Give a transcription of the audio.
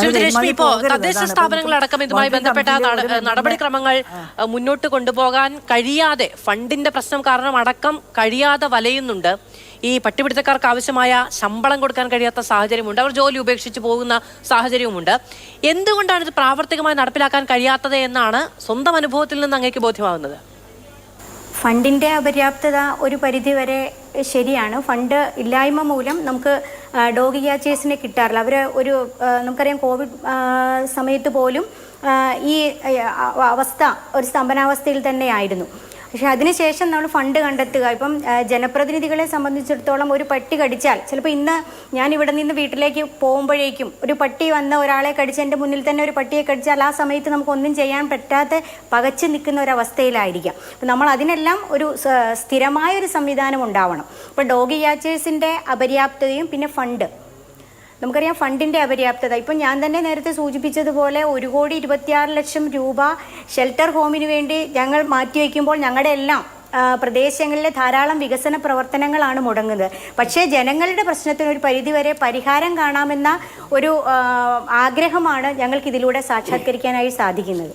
ശിവരശ്മി ഇപ്പോ. തദ്ദേശ. സ്ഥാപനങ്ങളടക്കം ഇതുമായി ബന്ധപ്പെട്ട നടപടിക്രമങ്ങൾ മുന്നോട്ട് കൊണ്ടുപോകാൻ കഴിയാതെ ഫണ്ടിന്റെ പ്രശ്നം കാരണം അടക്കം കഴിയാതെ വലയുന്നുണ്ട്. ഈ പട്ടിപിടുത്തക്കാർക്ക് ആവശ്യമായ ശമ്പളം കൊടുക്കാൻ കഴിയാത്ത സാഹചര്യമുണ്ട്. അവർ ജോലി ഉപേക്ഷിച്ച് പോകുന്ന സാഹചര്യവുമുണ്ട്. എന്തുകൊണ്ടാണ് ഇത് പ്രാവർത്തികമായി നടപ്പിലാക്കാൻ കഴിയാത്തത് എന്നാണ് സ്വന്തം അനുഭവത്തിൽ നിന്ന് അങ്ങേക്ക് ബോധ്യമാകുന്നത് ഫണ്ടിന്റെ അപര്യാപ്തത ഒരു പരിധിവരെ ശരിയാണ്. ഫണ്ട് ഇല്ലായ്മ മൂലം നമുക്ക് ഡോഗ് ക്യാച്ചേഴ്സിനെ കിട്ടാറില്ല. അവർ ഒരു നമുക്കറിയാം കോവിഡ് സമയത്ത് പോലും ഈ അവസ്ഥ ഒരു സ്തംഭനാവസ്ഥയിൽ തന്നെയായിരുന്നു. പക്ഷെ അതിനുശേഷം നമ്മൾ ഫണ്ട് കണ്ടെത്തുക. ഇപ്പം ജനപ്രതിനിധികളെ സംബന്ധിച്ചിടത്തോളം ഒരു പട്ടി കടിച്ചാൽ ചിലപ്പോൾ ഇന്ന് ഞാൻ ഇവിടെ നിന്ന് വീട്ടിലേക്ക് പോകുമ്പോഴേക്കും ഒരു പട്ടി വന്ന ഒരാളെ കടിച്ച് എന്റെ മുന്നിൽ തന്നെ ഒരു പട്ടിയെ കടിച്ചാൽ ആ സമയത്ത് നമുക്കൊന്നും ചെയ്യാൻ പറ്റാത്ത പകച്ചു നിൽക്കുന്ന ഒരു അവസ്ഥയിലായിരിക്കാം. അപ്പം നമ്മൾ അതിനെല്ലാം ഒരു സ്ഥിരമായ ഒരു സംവിധാനം ഉണ്ടാവണം. ഇപ്പോൾ ഡോഗി യാച്ചേഴ്സിന്റെ അപര്യാപ്തതയും പിന്നെ ഫണ്ട്. നമുക്കറിയാം ഫണ്ടിന്റെ അപര്യാപ്തത. ഇപ്പം ഞാൻ തന്നെ നേരത്തെ സൂചിപ്പിച്ചതുപോലെ ഒരു കോടി ഇരുപത്തിയാറ് ലക്ഷം രൂപ ഷെൽട്ടർ ഹോമിന് വേണ്ടി ഞങ്ങൾ മാറ്റിവെക്കുമ്പോൾ ഞങ്ങളുടെ എല്ലാം പ്രദേശങ്ങളിലെ ധാരാളം വികസന പ്രവർത്തനങ്ങളാണ് മുടങ്ങുന്നത്. പക്ഷേ ജനങ്ങളുടെ പ്രശ്നത്തിന് ഒരു പരിധിവരെ പരിഹാരം കാണാമെന്ന ഒരു ആഗ്രഹമാണ് ഞങ്ങൾക്ക് ഇതിലൂടെ സാക്ഷാത്കരിക്കാനായി സാധിക്കുന്നത്.